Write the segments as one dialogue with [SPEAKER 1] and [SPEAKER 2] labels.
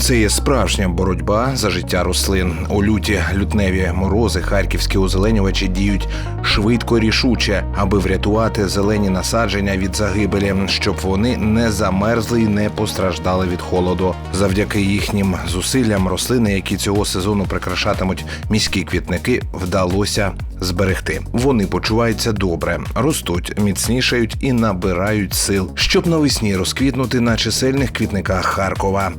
[SPEAKER 1] Це є справжня боротьба за життя рослин. У люті лютневі морози харківські озеленювачі діють швидко рішуче, аби врятувати зелені насадження від загибелі, щоб вони не замерзли і не постраждали від холоду. Завдяки їхнім зусиллям рослини, які цього сезону прикрашатимуть міські квітники, вдалося зберегти. Вони почуваються добре, ростуть, міцнішають і набирають сил, щоб навесні розквітнути на чисельних квітниках Харкова.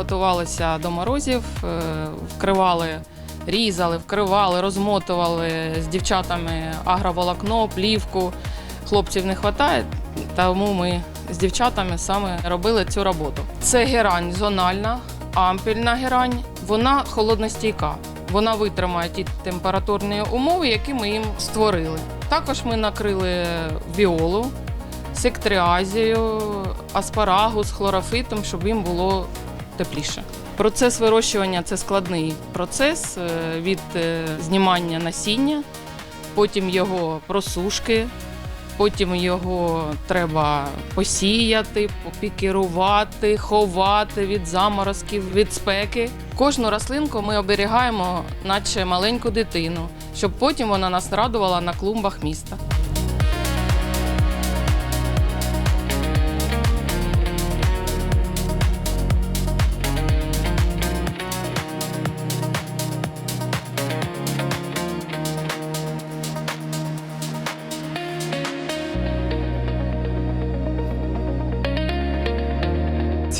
[SPEAKER 2] Готувалися до морозів, е, вкривали, різали, вкривали, розмотували з дівчатами агроволокно, плівку. Хлопців не вистачає, тому ми з дівчатами саме робили цю роботу. Це герань зональна, ампільна герань. Вона холодностійка. Вона витримає ті температурні умови, які ми їм створили. Також ми накрили віолу, сектріазію, аспарагус, хлорофитом, щоб їм було тепліше. Процес вирощування це складний процес е, від е, знімання насіння, потім його просушки, потім його треба посіяти, попікірувати, ховати від заморозків, від спеки. Кожну рослинку ми оберігаємо, наче маленьку дитину, щоб потім вона нас радувала на клумбах міста.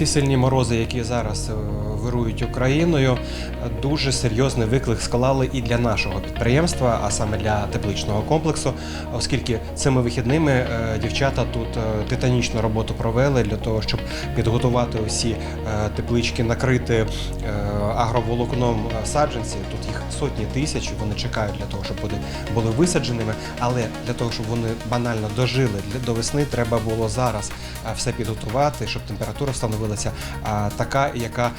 [SPEAKER 3] Ці сильні морози, які зараз е, вирують Україною, дуже серйозний виклик склали і для нашого підприємства, а саме для тепличного комплексу, оскільки цими вихідними е, дівчата тут е, титанічну роботу провели для того, щоб підготувати усі е, теплички, накрити агроволокном саджанці. Тут їх сотні тисяч, вони чекають для того, щоб вони були висадженими. Але для того, щоб вони банально дожили до весни, треба було зараз все підготувати, щоб температура встановилася така, яка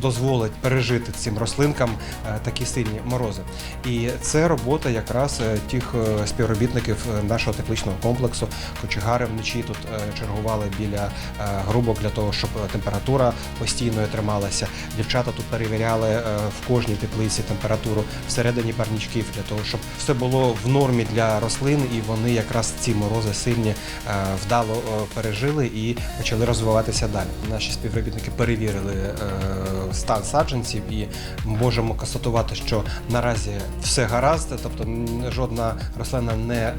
[SPEAKER 3] дозволить пережити цим рослинкам е, такі сильні морози. І це робота якраз е, тих е, співробітників нашого тепличного комплексу. Кочегари вночі тут чергували біля грубок для того, щоб температура постійно трималася. Дівчата тут перевіряли в кожній теплиці температуру всередині парничків для того, щоб все було в нормі для рослин, і вони якраз ці морози сильні вдало пережили і почали розвиватися далі. Наші співробітники перевірили стан саджанців і можемо констатувати, що наразі все гаразд, тобто жодна рослина не е,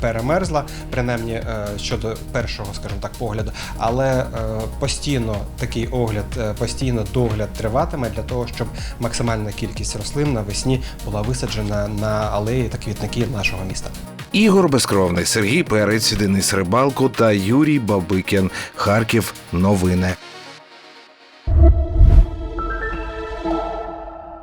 [SPEAKER 3] перемерзла, принаймні е, щодо першого, скажімо так, погляду, але е, постійно такий огляд, постійно догляд триватиме для того, щоб максимальна кількість рослин навесні була висаджена на алеї та квітники нашого міста.
[SPEAKER 1] Ігор Безкровний, Сергій Перець, Денис Рибалко та Юрій Бабикін. Харків. Новини.